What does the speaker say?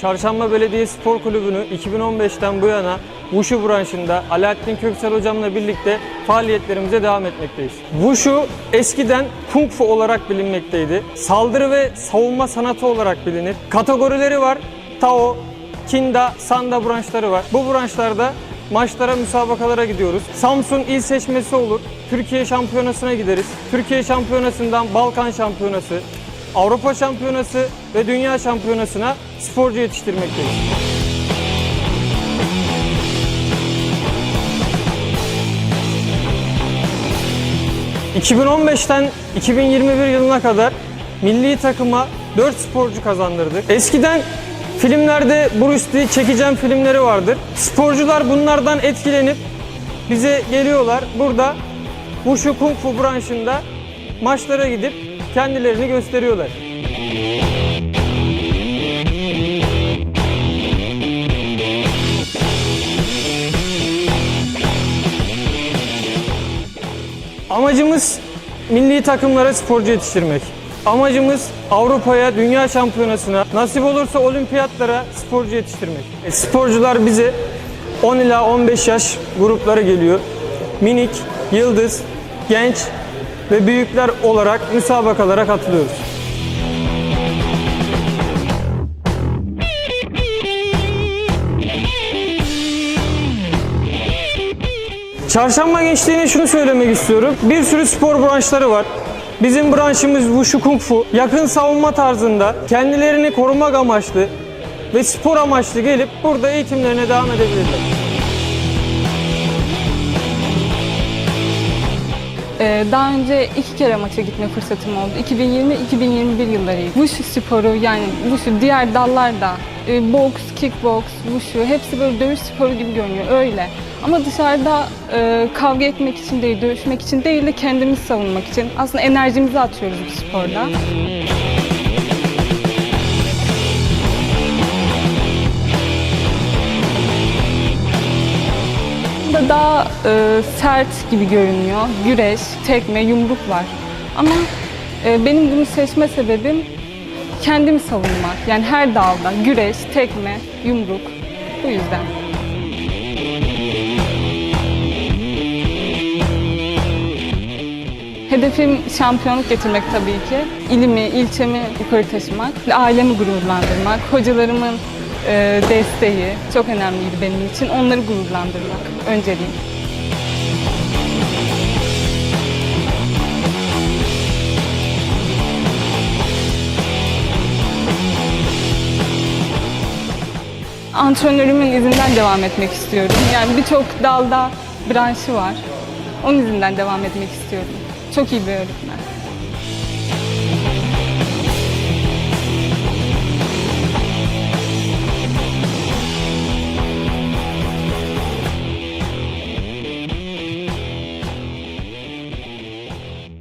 Çarşamba Belediye Spor Kulübü'nü 2015'ten bu yana Wushu branşında Alaaddin Köksal hocamla birlikte faaliyetlerimize devam etmekteyiz. Wushu eskiden Kung Fu olarak bilinmekteydi. Saldırı ve savunma sanatı olarak bilinir. Kategorileri var. Tao, Kinda, Sanda branşları var. Bu branşlarda maçlara, müsabakalara gidiyoruz. Samsun il seçmesi olur. Türkiye şampiyonasına gideriz. Türkiye şampiyonasından Balkan şampiyonası, Avrupa şampiyonası ve dünya şampiyonasına sporcu yetiştirmekteyiz. ...2015'ten 2021 yılına kadar milli takıma 4 sporcu kazandırdık. Eskiden filmlerde Bruce Lee çekeceğim filmleri vardır. Sporcular bunlardan etkilenip bize geliyorlar. Burada Wushu Kung Fu branşında maçlara gidip kendilerini gösteriyorlar. Amacımız milli takımlara sporcu yetiştirmek. Amacımız Avrupa'ya, dünya şampiyonasına, nasip olursa olimpiyatlara sporcu yetiştirmek. E, sporcular bize 10 ila 15 yaş grupları geliyor. Minik, yıldız, genç ve büyükler olarak müsabakalara katılıyoruz. Çarşamba gençliğine şunu söylemek istiyorum. Bir sürü spor branşları var. Bizim branşımız Wushu Kung Fu. Yakın savunma tarzında kendilerini korumak amaçlı ve spor amaçlı gelip burada eğitimlerine devam edebilirler. Ee, Daha önce iki kere maça gitme fırsatım oldu. 2020-2021 yıllarıydı. Wushu sporu yani Wushu diğer dallarda e, boks, kickboks, Wushu hepsi böyle dövüş sporu gibi görünüyor öyle. Ama dışarıda e, kavga etmek için değil, dövüşmek için değil de kendimizi savunmak için aslında enerjimizi atıyoruz bu sporda. da daha e, sert gibi görünüyor. Güreş, tekme, yumruk var. Ama e, benim bunu seçme sebebim kendimi savunmak. Yani her dalda güreş, tekme, yumruk. Bu yüzden. Hedefim şampiyonluk getirmek tabii ki. İlimi, ilçemi yukarı taşımak ailemi gururlandırmak. Hocalarımın e, desteği çok önemliydi benim için. Onları gururlandırmak önceliğim. Antrenörümün izinden devam etmek istiyorum. Yani birçok dalda branşı var. Onun izinden devam etmek istiyorum. Çok iyi bir öğretmen.